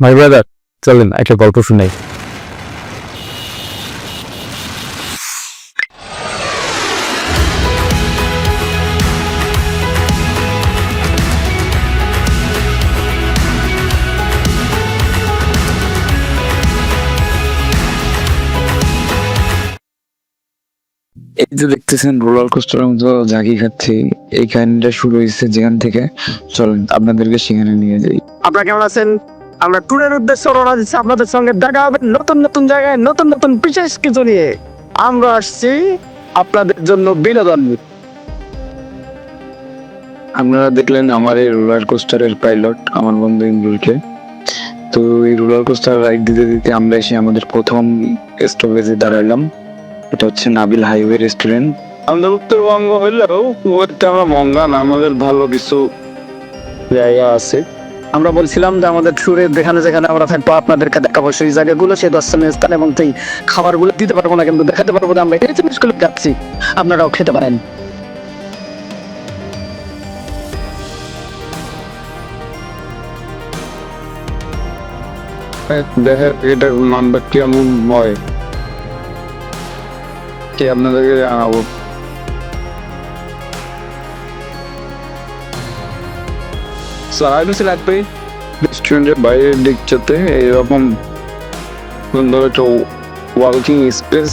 My brother চলেন একটা গল্প শুনাই। এই যে দেখতেছেন রোলার কোস্টারের মতো জাগি খাচ্ছি এই কাহিনীটা শুরু হয়েছে যেখান থেকে। চলেন আপনাদেরকে সেখানে নিয়ে যাই। আপনারা কেমন আছেন? আমরা ট্যুরের উদ্দেশ্যে রওনা দিচ্ছি আপনাদের সঙ্গে। দেখা হবে নতুন নতুন জায়গায় নতুন নতুন বিশেষ কিছু নিয়ে। আমরা আসছি আপনাদের জন্য বিনোদন। আপনারা দেখলেন আমার এই রোলার কোস্টারের পাইলট আমার বন্ধু ইমরুলকে। তো এই রোলার কোস্টার রাইড দিতে দিতে আমরা এসে আমাদের প্রথম স্টপেজে দাঁড়ালাম। এটা হচ্ছে নাবিল হাইওয়ে রেস্টুরেন্ট। আমাদের উত্তরবঙ্গ হইলেও ওটা আমরা মঙ্গান আমাদের ভালো কিছু জায়গা আছে। আমরা বলছিলাম যে আমাদের ট্যুরে যেখানে যেখানে আমরা থাকব, আপনাদেরকে দেখাবো সেই জায়গাগুলো, সেই দর্শনীয় স্থান এবং সেই খাবারগুলো দিতে পারব না কিন্তু দেখাতে পারব আমরা এই জিনিসগুলো যাচ্ছি। আপনারাও খেতে পারেন। দেখে এটা নাম্বার কেমন হয়? কে আপনাদেরকে জানাব? সার্ভিস লাগবে। রেস্টুরেন্টের বাইরের দিকটাতে এরকম সুন্দর একটা ওয়ার্কিং স্পেস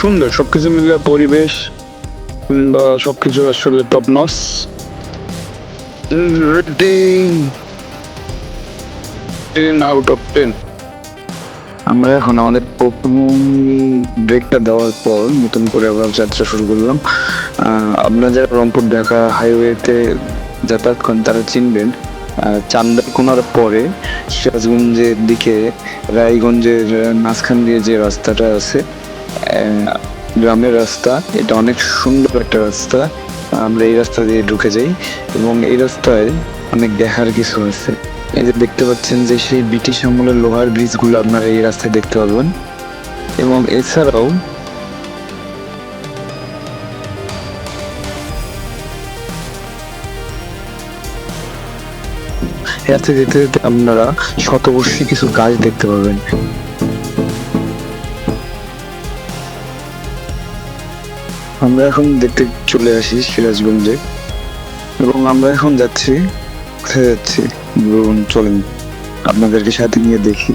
সুন্দর, সবকিছু মিলে পরিবেশ। বা সবকিছু আসলে top notch rating out of ten আমরা এখন আমাদের প্রথম ব্রেকটা দেওয়ার পর নতুন করে আবার যাত্রা শুরু করলাম। আপনারা যারা রংপুর ঢাকা হাইওয়েতে যাতায়াত করেন তারা চিনবেন আহ, চান্দারকোনার পরে সিরাজগঞ্জের দিকে রায়গঞ্জের মাঝখান দিয়ে যে রাস্তাটা আছে গ্রামের রাস্তা এটা অনেক সুন্দর একটা রাস্তা। আমরা এই রাস্তা দিয়ে ঢুকে যাই এবং এই রাস্তায় অনেক দেখার কিছু আছে। এই যে দেখতে পাচ্ছেন যে সেই ব্রিটিশ আমলের লোহার ব্রিজগুলো আপনারা এই রাস্তায় দেখতে পাবেন এবং এছাড়াও রাস্তায় যেতে যেতে আপনারা শতবর্ষী কিছু গাছ দেখতে পাবেন। আমরা এখন দেখতে চলে আসি সিরাজগঞ্জে। এবং আমরা এখন যাচ্ছি কোথায় যাচ্ছি বলুন, চলেন, আপনাদেরকে সাথে নিয়ে দেখি।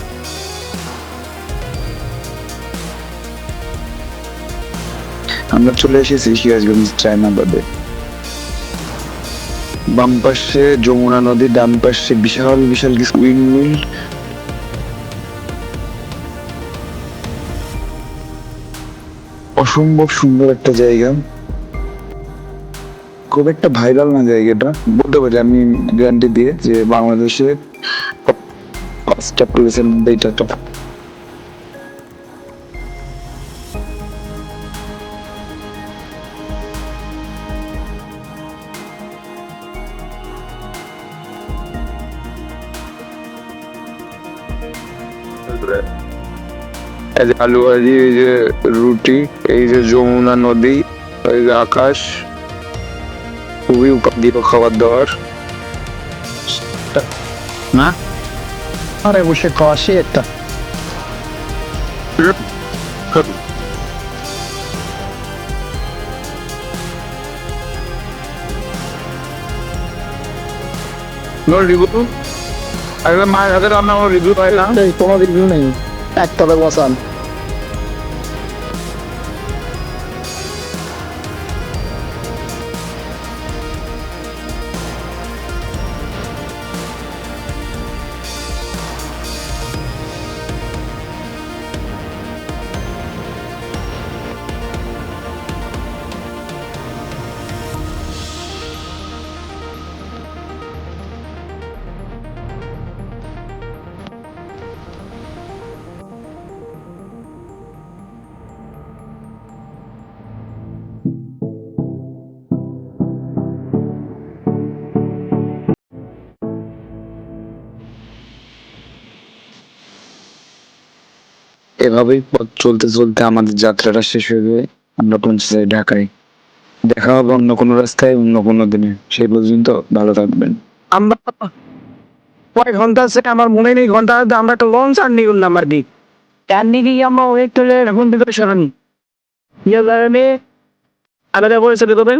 আমরা চলে এসেছি সিরাজগঞ্জ চায়নাবাদে বাম পাশে যমুনা নদী, ডান পাশে বিশাল বিশাল কিছু উইন্ডমিল। অসম্ভব সুন্দর একটা জায়গা। খুব একটা ভাইরাল না জায়গাটা। বলতে পারি আমি গ্যারান্টি দিয়ে যে বাংলাদেশে আলু ভাজি এই যে রুটি, এই যে যমুনা নদী, এই যে আকাশ। খুবই উপাদিত খাবার দাবার না? আরে বসে খাওয়াছি একটা। রিভিউ একদম মায়ের হাতে রান্না আমার রিভিউ পাই না কোনো রিভিউ নেই। একতলায় বসান। এভাবেই পথ চলতে চলতে আমাদের যাত্রাটা শেষ হয়ে যায় আমরা পৌঁছে ঢাকায়। দেখা হবে অন্য কোনো রাস্তায়, অন্য কোনো দিনে। সেই পর্যন্ত ভালো থাকবেন। আমরা কয় ঘণ্টা আছে, আমার মনে নেই, ঘণ্টা আমরা একটা লং আর কি। জার্নি গিয়ে আমরা ওয়েট করে এখন ভিতরে সরানি আলাদা দেবেন।